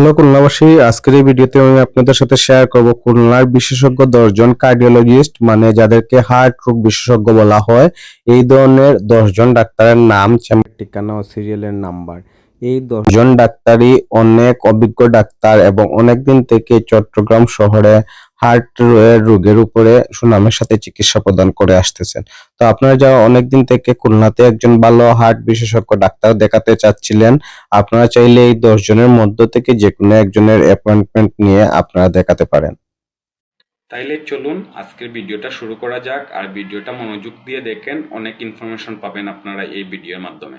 Hello, খুলনাবাসী। আজকের এই ভিডিওতে আমি আপনাদের সাথে শেয়ার করব খুলনার বিশেষজ্ঞ দশজন কার্ডিওলজিস্ট মানে যাদেরকে হার্ট রোগ বিশেষজ্ঞ বলা হয়। এই ধরনের দশজন ডাক্তারের নাম ঠিকানা ও সিরিয়ালের নাম্বার এই দশজন ডাক্তারই অনেক অভিজ্ঞ ডাক্তার এবং অনেকদিন থেকে চট্টগ্রাম শহরে হার্ট রোগের উপরে সুনামের সাথে চিকিৎসা প্রদান করে আসতেছেন। তো আপনারা যারা অনেকদিন থেকে খুলনাতে একজন ভালো হার্ট বিশেষজ্ঞ ডাক্তার দেখাতে চাচ্ছিলেন, আপনারা চাইলে এই দশ জনের মধ্য থেকে যে কোনো একজনের অ্যাপয়েন্টমেন্ট নিয়ে আপনারা দেখাতে পারেন। তাইলে চলুন আজকের ভিডিওটা শুরু করা যাক আর ভিডিওটা মনোযোগ দিয়ে দেখেন, অনেক ইনফরমেশন পাবেন আপনারা এই ভিডিওর মাধ্যমে।